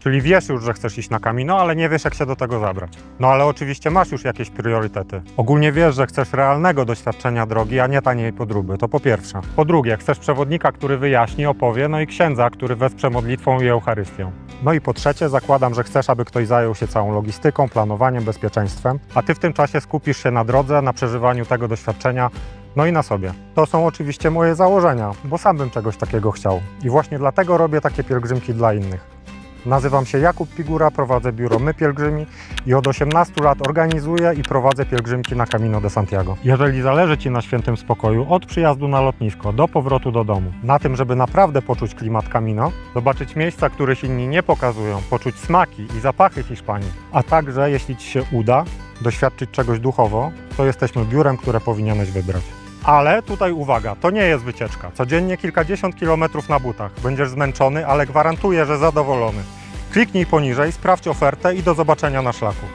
Czyli wiesz już, że chcesz iść na Camino, ale nie wiesz, jak się do tego zabrać. No ale oczywiście masz już jakieś priorytety. Ogólnie wiesz, że chcesz realnego doświadczenia drogi, a nie taniej podróby. To po pierwsze. Po drugie, chcesz przewodnika, który wyjaśni, opowie, no i księdza, który wesprze modlitwą i Eucharystią. No i po trzecie, zakładam, że chcesz, aby ktoś zajął się całą logistyką, planowaniem, bezpieczeństwem, a ty w tym czasie skupisz się na drodze, na przeżywaniu tego doświadczenia, no i na sobie. To są oczywiście moje założenia, bo sam bym czegoś takiego chciał. I właśnie dlatego robię takie pielgrzymki dla innych. Nazywam się Jakub Pigura, prowadzę biuro My Pielgrzymi i od 18 lat organizuję i prowadzę pielgrzymki na Camino de Santiago. Jeżeli zależy Ci na świętym spokoju od przyjazdu na lotnisko do powrotu do domu, na tym, żeby naprawdę poczuć klimat Camino, zobaczyć miejsca, których inni nie pokazują, poczuć smaki i zapachy Hiszpanii, a także, jeśli Ci się uda, doświadczyć czegoś duchowo, to jesteśmy biurem, które powinieneś wybrać. Ale tutaj uwaga, to nie jest wycieczka. Codziennie kilkadziesiąt kilometrów na butach. Będziesz zmęczony, ale gwarantuję, że zadowolony. Kliknij poniżej, sprawdź ofertę i do zobaczenia na szlaku.